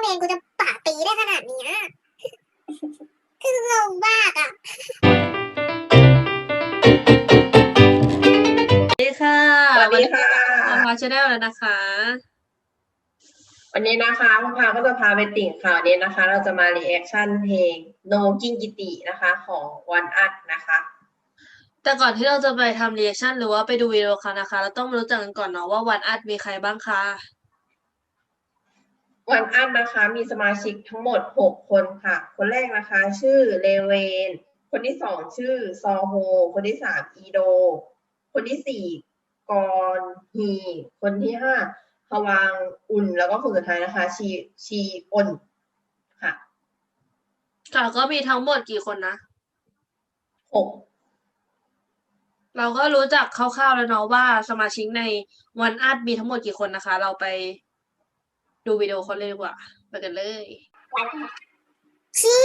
เมนกูจะป่าปีได้ขนาดเนี้ยคืองงมากอะสวัสดีค่ะสวัสดีค่ะวันนี้พาชาแนลแล้วนะคะ วันนี้นะคะพพาก็จะพาไปติ่งข่าวนี้นะคะ เราจะมารีแอคชั่นเพลง No กิ้งกิตินะคะ ของวันอัดนะคะแต่ก่อนที่เราจะไปทำรีแอคชั่นหรือว่าไปดูวิดีโอเขานะคะ เราต้องมารู้จักกันก่อนเนาะว่าวันอัดมีใครบ้างคะ วันอัดนะคะมีสมาชิกทั้งหมด 6 คนค่ะ คนแรกนะคะ ชื่อเลเวน คนที่สองชื่อซอโฮ คนที่สามอีโด คนที่สี่กอนฮีคนที่ห้าฮวางอุ่นแล้วก็คนสุดท้ายนะคะ ชีชีอนค่ะ ค่ะก็มีทั้งหมดกี่คนนะหกเราก็รู้จักคร่าวๆแล้วเนาะว่าสมาชิกในวันอัดมีทั้งหมดกี่คนนะคะ เราไป ดูวิดีโอเขาเลยดีกว่าไปกันเลยพี่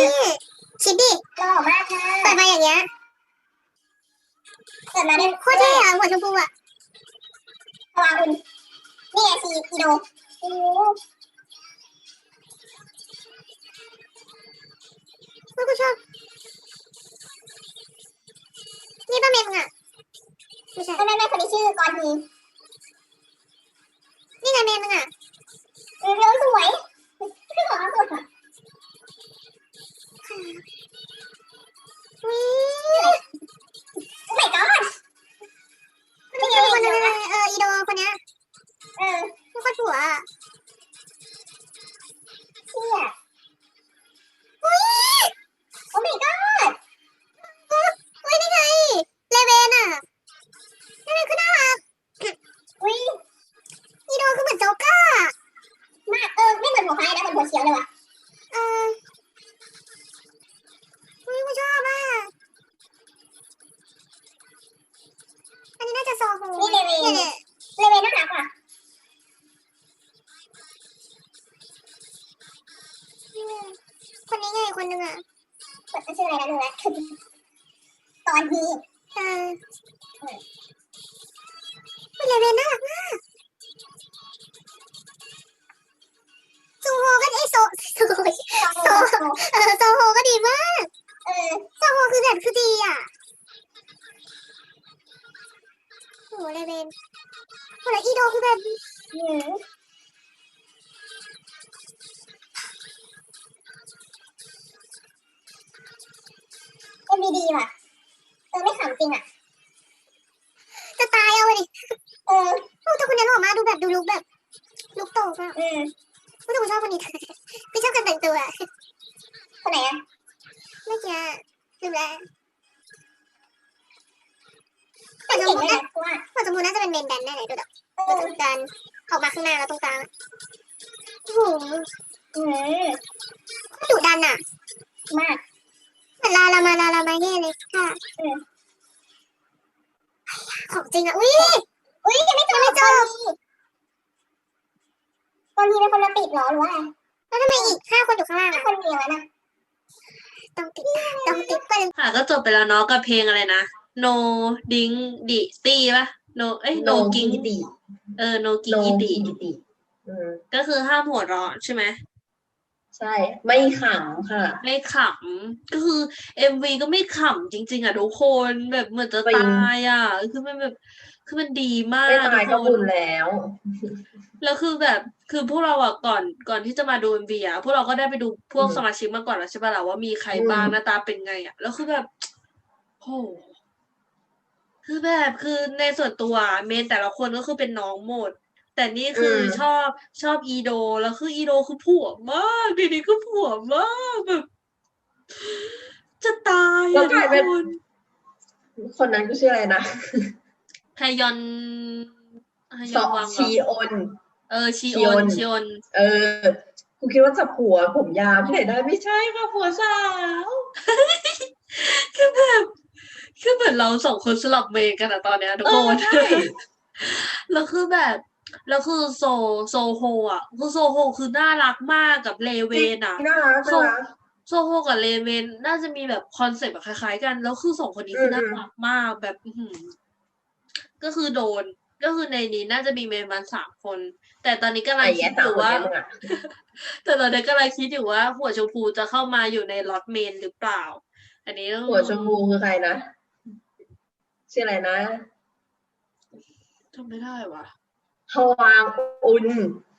คิดดิหล่อมากค่ะเปิดมาอย่างเงี้ยเกิดมาได้โคตรเท่อะหัวชมพูอะพวาอุ่นนี่ไงซีอีโดโอ้โหเฮ้ยกูชอบนี่ป้าเมนมึงอะไม่ใช่ไม่ไม่ไม่คนนี้ชื่อกอนฮี คนนี้ไงคนนึงอะเปิดชื่ออะไรนะดูนะตอนฮีเออเป็นเลเวนน่ารักมากโซโฮก็ไอโซโซตอนฮีเออโซโฮก็ดีมากเออโซโฮคือแบบคือดีอะโหเลเวนโหแล้วอีโดคือแบบหืม อ้แต่คนนี้หล่อมากดูแบบดูลุกแบบ ลุกโตมากอืมไม่แต่ผมชอบคนนี้ไม่ชอบการแต่งตัวอะคนไหนอะเมื่อกี้ลืมแล้วแต่แต่เก่จงมูกนะน่ากูว่าหัวจมูกน่าจะเป็นเมนแดนแน่เลยดูแบบเอหัวอจมูกดันออกมาข้างหน้าแล้วตรงกลางโอ้โหอืมดุดันอะมากเหมือนลาลามาลาลามาเย่เลยค่ะเออของจริงอะอุ้ย อุ้ยยังไม่จบยังไม่จบตอนนี้เป็นคนมาติดเหรอหรือว่าอะไรแล้วทำไมอีกห้าคนอยู่ข้างล่างถ้าอะคนเดียวอะนะต้องติดต้องติดไปเลยค่ะก็จบไปแล้วเนาะกับเพลงอะไรนะ No Ding Di Ti ป่ะ No เอ้ย No กิ้ง Ging กิติเออ No โน Ging กิ้ง Di กิติอืมก็คือห้ามหัวเราะใช่ไหม ใช่ ไม่ขังค่ะ ไม่ขำก็คือเอ็มวีก็ไม่ขำจริง ๆ อะทุกคนแบบเหมือนจะจริง ตายอะ คือมันแบบ คือมันดีมากไม่ตายทุก็กคบุนญแล้ว แล้วคือแบบคือพวกเราอะก่อนก่อนที่จะมาดูเอ็มวีอะพวกเราก็ได้ไปดูพวกอืมสมาชิกมาก่อนแล้วใช่ปะล่ะว่ามีใครอืมบ้างหน้าตาเป็นไงอะแล้วคือแบบโหคือแบบคือในส่วนตัวเมนแต่ละคนก็คือเป็นน้องหมด แต่นี่คืออมชอบชอบอีโดแล้วคืออีโดคือผัวมากดีดีคือผัวมากแบบจะตายแล้วอะกทุลายกเป็นคนคนนั้นก็ชื่ออะไรนะ ฮยอนฮยสออนวังเหรชีอโอน เออชีชีโออน นชีโอนเออกูคิดว่าจะผัวผมยาวที่ไหนได้ไม่ใช่ค่ะผัวสาวคือแบบคือเหมือนเราสองคนสลับเมนกันอะตอนเนี้ยทุกเอคอ น ใช่ แล้วคือแบบ แล้วคือโซโซโฮอะคือโซโฮคือน่ารักมากกับเลเวนอะ น่ารักน่ารัก โซโฮกับเลเวนน่าจะมีแบบคอนเซ็ปต์แบบคล้ายๆกัน แล้วคือสองคนนี้คือมน่ารักมากแบบอื้อหือ ก็คือโดน ก็คือในนี้น่าจะมีเมนมันสามคน แต่ตอนนี้กำลัไอ้งคิแย่ดอสามยู่คนว่าเนี่ยมึงอะแต่ตอนนี้กำลังคิดอยู่ว่า หัวชมพูจะเข้ามาอยู่ในล็อตเมนหรือเปล่า อันนี้ต้องหัวชมพูคือใครนะชื่ออะไรนะจำไม่ได้ว่ะฮวางอุน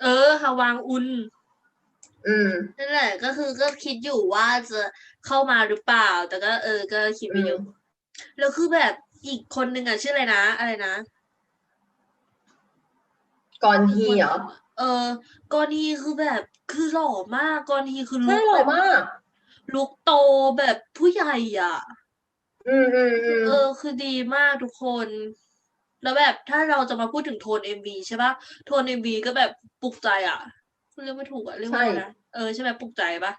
เออฮาวางอุน อืมนั่นแหละ ก็คือก็คิดอยู่ว่าจะเข้ามาหรือเปล่า แต่ก็ เออ ก็คิดไปอยู่อืมแล้วคือแบบ อีกคนนึงอะชื่ออะไรนะ อะไรนะ ก่อนทีเหรอ เออกอนฮีคือแบบคือหล่อมากกอนฮีคือลุใช่คหล่อแบบมาก ลุคโตแบบผู้ใหญ่อะ อืมอืมอืมเออคือดีมากทุกคน แล้วแบบถ้าเราจะมาพูดถึงโทนเอ็มวีใช่ปะโทนเอ็มวีก็แบบปลุกใจอะเรียกไม่ถูกอะเรียกว่าอะไรนะเออใช่ไหมปลุกใจปะ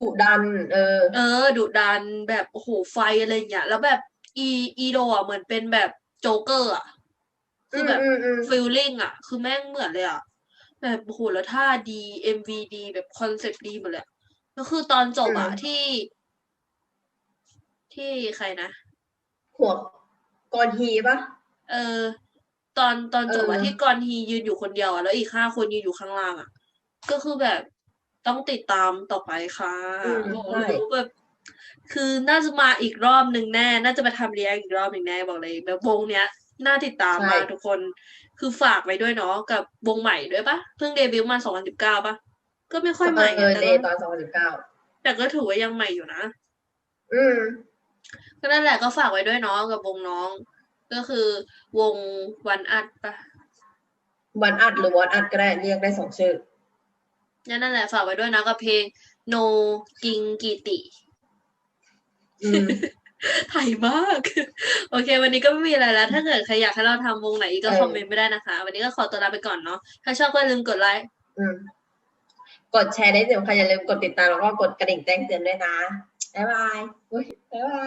ดุดัน เออ เออดุดันแบบโอ้โหไฟอะไรอย่างเงี้ยแล้วแบบ อีอีโดอะเหมือนเป็นแบบโจ๊กเกอร์อะคือแบบอืมอืมฟีลลิ่งอะ คือแม่งเหมือนเลยอะแบบโอ้โหแล้วท่าดีเอ็มวีดีแบบคอนเซ็ปต์ดีหมดเลยอะแล้วคือตอนจบอะที่ ที่ใครนะหัวก่อนทีปะเออ ตอนตอนจบอะเออที่กอนฮียืนอยู่คนเดียวอะแล้วอีกห้าคนยืนอยู่ข้างล่างอะก็คือแบบต้องติดตามต่อไปค่ะอืมโอ้โหใช่แบบ คือน่าจะมาอีกรอบหนึ่งแน่ น่าจะมาทำเรียกอีกรอบหนึ่งแน่บอกเลยแบบวงเนี้ยน่าติดตามมากทุกคน คือฝากไว้ด้วยเนาะกับวงใหม่ด้วยปะเพิ่งเดบิวต์มาสองพันสิบเก้าปะก็ไม่ค่อยใหม่เออะอแต่เดก็ย์ตอนสองพันสิบเก้าแต่ก็ถือว่ายังใหม่อยู่นะ อืมก็นั่นแหละก็ฝากไว้ด้วยเนาะกับวงน้อง ก็คือวงวันอัดปะวันอัดหรือวันอัดก็ได้เรียกได้สองชื่อนั่นแหละฝากไว้ด้วยนะกับเพลง No กิงกิติ ถ่ายมาก โอเค วันนี้ก็ไม่มีอะไรแล้ว ถ้าเกิดใครอยากให้เราทำวงไหนก็คอมเมนต์ไม่ได้นะคะ วันนี้ก็ขอตัวลาไปก่อนเนาะ ถ้าชอบก็อย่าลืมกดไลค์กดแชร์ได้เด็ำคัญอย่าลืมกดติดตามแล้วก็กดกระดิ่งแจ้งเตือนด้วยนะ บ๊ายบายบ๊ายบา